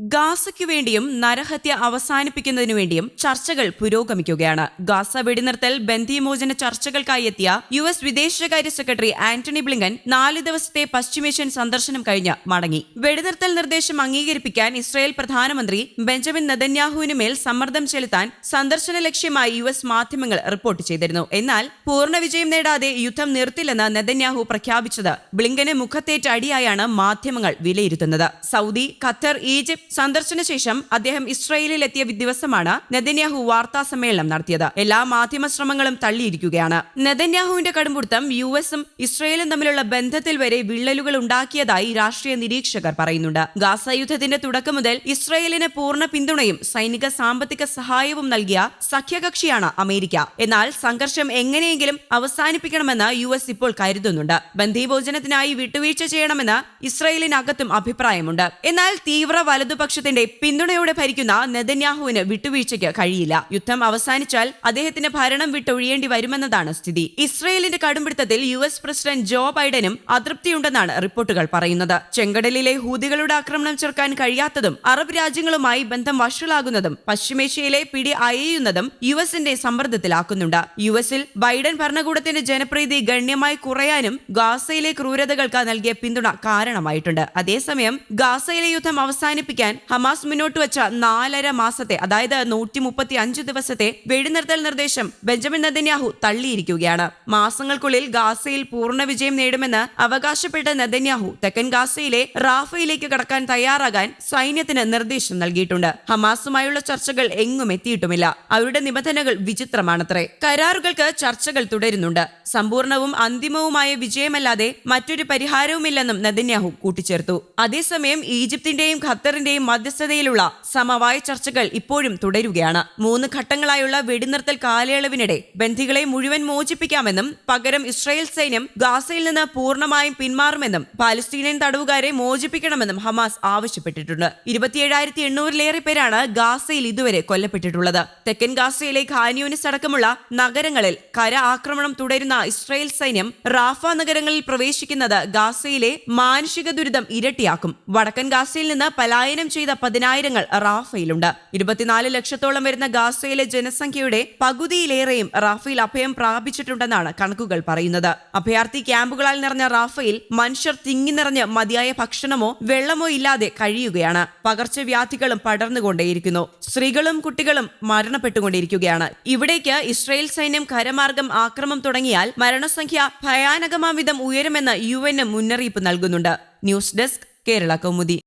ഗാസയ്ക്കു വേണ്ടിയും നരഹത്യ അവസാനിപ്പിക്കുന്നതിനു വേണ്ടിയും ചർച്ചകൾ പുരോഗമിക്കുകയാണ്. ഗാസ വെടിനിർത്തൽ ബന്ധിമോചന ചർച്ചകൾക്കായി എത്തിയ യു എസ് വിദേശകാര്യ സെക്രട്ടറി ആന്റണി ബ്ലിങ്കൻ നാല് ദിവസത്തെ പശ്ചിമേഷ്യൻ സന്ദർശനം കഴിഞ്ഞ് മടങ്ങി. വെടിനിർത്തൽ നിർദ്ദേശം അംഗീകരിപ്പിക്കാൻ ഇസ്രായേൽ പ്രധാനമന്ത്രി ബെഞ്ചമിൻ നെതന്യാഹുവിന് മേൽ സമ്മർദ്ദം ചെലുത്താൻ സന്ദർശന ലക്ഷ്യമായി യു എസ് മാധ്യമങ്ങൾ റിപ്പോർട്ട് ചെയ്തിരുന്നു. എന്നാൽ പൂർണ വിജയം നേടാതെ യുദ്ധം നിർത്തില്ലെന്ന് നദന്യാഹു പ്രഖ്യാപിച്ചത്. ബ്ലിങ്കന് മുഖത്തേറ്റ അടിയായാണ് മാധ്യമങ്ങൾ വിലയിരുത്തുന്നത്. സൗദി ഖത്തർ ഈജിപ്ത് സന്ദർശന ശേഷം അദ്ദേഹം ഇസ്രായേലിൽ എത്തിയ ദിവസമാണ് നെതന്യാഹു വാർത്താ സമ്മേളനം നടത്തിയത്. എല്ലാ മാധ്യമ ശ്രമങ്ങളും തള്ളിയിരിക്കുകയാണ്. നെതന്യാഹുവിന്റെ കടുംപിടുത്തം യു എസും ഇസ്രയേലും തമ്മിലുള്ള ബന്ധത്തിൽ വരെ വിള്ളലുകൾ ഉണ്ടാക്കിയതായി രാഷ്ട്രീയ നിരീക്ഷകർ പറയുന്നുണ്ട്. ഗാസ യുദ്ധത്തിന്റെ തുടക്കം മുതൽ ഇസ്രയേലിന് പൂർണ പിന്തുണയും സൈനിക സാമ്പത്തിക സഹായവും നൽകിയ സഖ്യകക്ഷിയാണ് അമേരിക്ക. എന്നാൽ സംഘർഷം എങ്ങനെയെങ്കിലും അവസാനിപ്പിക്കണമെന്ന് യു എസ് ഇപ്പോൾ കരുതുന്നുണ്ട്. ബന്ധീഭോജനത്തിനായി വിട്ടുവീഴ്ച ചെയ്യണമെന്ന് ഇസ്രയേലിനകത്തും അഭിപ്രായമുണ്ട്. എന്നാൽ തീവ്ര വലതുപക്ഷത്തിന്റെ പിന്തുണയോടെ ഭരിക്കുന്ന നെതന്യാഹുവിന് വിട്ടുവീഴ്ചയ്ക്ക് കഴിയില്ല. യുദ്ധം അവസാനിച്ചാൽ അദ്ദേഹത്തിന് ഭരണം വിട്ടൊഴിയേണ്ടി വരുമെന്നതാണ് സ്ഥിതി. ഇസ്രയേലിന്റെ കടുംപിടുത്തത്തിൽ യു എസ് പ്രസിഡന്റ് ജോ ബൈഡനും അതൃപ്തിയുണ്ടെന്നാണ് റിപ്പോർട്ടുകൾ പറയുന്നത്. ചെങ്കടലിലെ ഹൂതികളുടെ ആക്രമണം ചെറുക്കാൻ കഴിയാത്തതും അറബ് രാജ്യങ്ങളുമായി ബന്ധം വഷളാകുന്നതും പശ്ചിമേഷ്യയിലെ പിടി അയയുന്നതും യു എസിന്റെ സമ്മർദ്ദത്തിലാക്കുന്നുണ്ട്. യു എസിൽ ബൈഡൻ ഭരണകൂടത്തിന്റെ ജനപ്രീതി ഗണ്യമായി കുറയാനും ഗാസയിലെ ക്രൂരതകൾക്ക് നൽകിയ പിന്തുണ കാരണമായിട്ടുണ്ട്. അതേസമയം ഗാസയിലെ യുദ്ധം അവസാനിപ്പിക്കാൻ ഹമാസ് മുന്നോട്ട് വെച്ച നാലര മാസത്തെ അതായത് നൂറ്റി മുപ്പത്തി അഞ്ച് ദിവസത്തെ വെടിനിർത്തൽ നിർദ്ദേശം ബെഞ്ചമിൻ നെതന്യാഹു തള്ളിയിരിക്കുകയാണ്. മാസങ്ങൾക്കുള്ളിൽ ഗാസയിൽ പൂർണ വിജയം നേടുമെന്ന് അവകാശപ്പെട്ട നെതന്യാഹു തെക്കൻ ഗാസയിലെ റാഫയിലേക്ക് കടക്കാൻ തയ്യാറാകാൻ സൈന്യത്തിന് നിർദ്ദേശം നൽകിയിട്ടുണ്ട്. ഹമാസുമായുള്ള ചർച്ചകൾ എങ്ങും എത്തിയിട്ടുമില്ല. അവരുടെ നിബന്ധനകൾ വിചിത്രമാണത്രേ. കരാറുകൾക്ക് ചർച്ചകൾ തുടരുന്നുണ്ട്. സമ്പൂർണവും അന്തിമവുമായ വിജയമല്ലാതെ മറ്റൊരു പരിഹാരവുമില്ലെന്നും നെതന്യാഹു കൂട്ടിച്ചേർത്തു. അതേസമയം ഈജിപ്തിന്റെയും ഖത്തറിന്റെയും മധ്യസ്ഥതയിലുള്ള സമവായ ചർച്ചകൾ ഇപ്പോഴും തുടരുകയാണ്. മൂന്ന് ഘട്ടങ്ങളായുള്ള വെടിനിർത്തൽ കാലയളവിനിടെ ബന്ധികളെ മുഴുവൻ മോചിപ്പിക്കാമെന്നും പകരം ഇസ്രായേൽ സൈന്യം ഗാസയിൽ നിന്ന് പൂർണമായും പിന്മാറുമെന്നും പാലസ്തീനിയൻ തടവുകാരെ മോചിപ്പിക്കണമെന്നും ഹമാസ് ആവശ്യപ്പെട്ടിട്ടുണ്ട്. ഇരുപത്തിയേഴായിരത്തി എണ്ണൂറിലേറെ പേരാണ് ഗാസയിൽ ഇതുവരെ കൊല്ലപ്പെട്ടിട്ടുള്ളത്. തെക്കൻ ഗാസയിലെ ഖാനിയൂനിസ് അടക്കമുള്ള നഗരങ്ങളിൽ കര ആക്രമണം തുടരുന്ന ഇസ്രായേൽ സൈന്യം റാഫ നഗരങ്ങളിൽ പ്രവേശിക്കുന്നത് ഗാസയിലെ മാനുഷിക ദുരിതം ഇരട്ടിയാക്കും. വടക്കൻ ഗാസയിൽ നിന്ന് പലായനം ചെയ്ത പതിനായിരങ്ങൾ റാഫയിലുണ്ട്. ഇരുപത്തിനാല് ലക്ഷത്തോളം വരുന്ന ഗാസയിലെ ജനസംഖ്യയുടെ പകുതിയിലേറെയും റാഫയിൽ അഭയം പ്രാപിച്ചിട്ടുണ്ടെന്നാണ് കണക്കുകൾ പറയുന്നത്. അഭയാർത്ഥി ക്യാമ്പുകളാൽ നിറഞ്ഞ റാഫയിൽ മനുഷ്യർ തിങ്ങി നിറഞ്ഞ് മതിയായ ഭക്ഷണമോ വെള്ളമോ ഇല്ലാതെ കഴിയുകയാണ്. പകർച്ചവ്യാധികളും പടർന്നുകൊണ്ടേയിരിക്കുന്നു. സ്ത്രീകളും കുട്ടികളും മരണപ്പെട്ടുകൊണ്ടിരിക്കുകയാണ്. ഇവിടേക്ക് ഇസ്രായേൽ സൈന്യം കരമാർഗം ആക്രമം തുടങ്ങിയാൽ മരണസംഖ്യ ഭയാനകമാവിധം ഉയരുമെന്ന് യു എൻ മുന്നറിയിപ്പ് നൽകുന്നുണ്ട്. News desk Kerala Kaumudi.